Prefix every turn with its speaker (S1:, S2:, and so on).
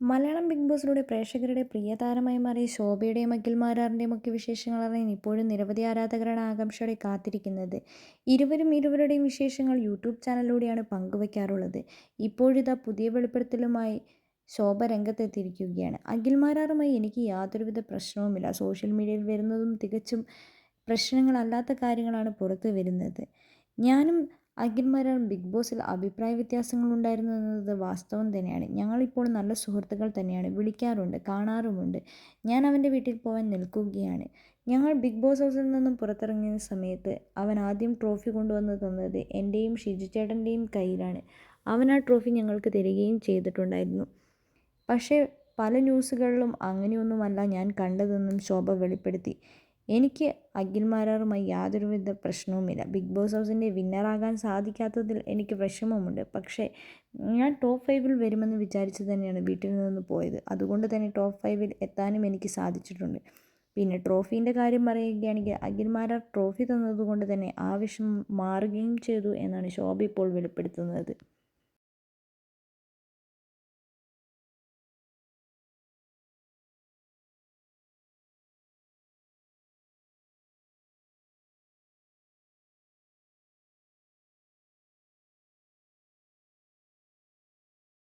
S1: Malayalam big ബോസിലൂടെ പ്രേക്ഷകരുടെ പ്രിയതാരമായി മാറിയ ശോഭയുടെയും അഖിൽ മാരാറിന്റെയും ഒക്കെ വിശേഷങ്ങൾ അറിയാൻ ഇപ്പോഴും നിരവധി ആരാധകരാണ് ആകാംക്ഷയോടെ കാത്തിരിക്കുന്നത്. ഇരുവരും ഇരുവരുടെയും വിശേഷങ്ങൾ യൂട്യൂബ് ചാനലിലൂടെയാണ് പങ്കുവയ്ക്കാറുള്ളത് ഇപ്പോഴിതാ പുതിയ വെളിപ്പെടുത്തലുമായി ശോഭ രംഗത്തെത്തിയിരിക്കുകയാണ്. അഖിൽ മാരാറുമായി എനിക്ക് യാതൊരുവിധ പ്രശ്നവുമില്ല. സോഷ്യൽ മീഡിയയിൽ വരുന്നതും തികച്ചും പ്രശ്നങ്ങളല്ലാത്ത കാര്യങ്ങളാണ് പുറത്തു വരുന്നത്. ഞാനും അഖിൽമാരാറും ബിഗ് ബോസിൽ അഭിപ്രായ വ്യത്യാസങ്ങൾ ഉണ്ടായിരുന്നു എന്നത് വാസ്തവം തന്നെയാണ്. ഞങ്ങളിപ്പോൾ നല്ല സുഹൃത്തുക്കൾ തന്നെയാണ്. വിളിക്കാറുണ്ട് കാണാറുമുണ്ട്. ഞാൻ അവന്റെ വീട്ടിൽ പോകാൻ നിൽക്കുകയാണ്. ഞങ്ങൾ ബിഗ് ബോസ് ഹൗസിൽ നിന്നും പുറത്തിറങ്ങിയ സമയത്ത് അവൻ ആദ്യം ട്രോഫി കൊണ്ടുവന്ന് തന്നത് എന്റെയും ഷിജു ചേട്ടന്റെയും കയ്യിലാണ്. അവൻ ആ ട്രോഫി ഞങ്ങൾക്ക് തരികയും ചെയ്തിട്ടുണ്ടായിരുന്നു. പക്ഷേ പല ന്യൂസുകളിലും അങ്ങനെയൊന്നുമല്ല ഞാൻ കണ്ടതെന്നും ശോഭ വെളിപ്പെടുത്തി. എനിക്ക് അഖിൽമാരാറുമായി യാതൊരുവിധ പ്രശ്നവുമില്ല. ബിഗ് ബോസ് ഹൗസിന്റെ വിന്നറാകാൻ സാധിക്കാത്തതിൽ എനിക്ക് വിഷമമുണ്ട് പക്ഷേ ഞാൻ ടോപ്പ് ഫൈവിൽ വരുമെന്ന് വിചാരിച്ചു തന്നെയാണ് വീട്ടിൽ നിന്ന് പോയത്. അതുകൊണ്ട് തന്നെ ടോപ്പ് ഫൈവിൽ എത്താനും എനിക്ക് സാധിച്ചിട്ടുണ്ട്. പിന്നെ ട്രോഫീന്റെ കാര്യം പറയുകയാണെങ്കിൽ അഖിൽമാരാർ ട്രോഫി തന്നതുകൊണ്ട് തന്നെ ആവശ്യം മാറുകയും ചെയ്തു എന്നാണ് ശോഭ ഇപ്പോൾ വെളിപ്പെടുത്തുന്നത്.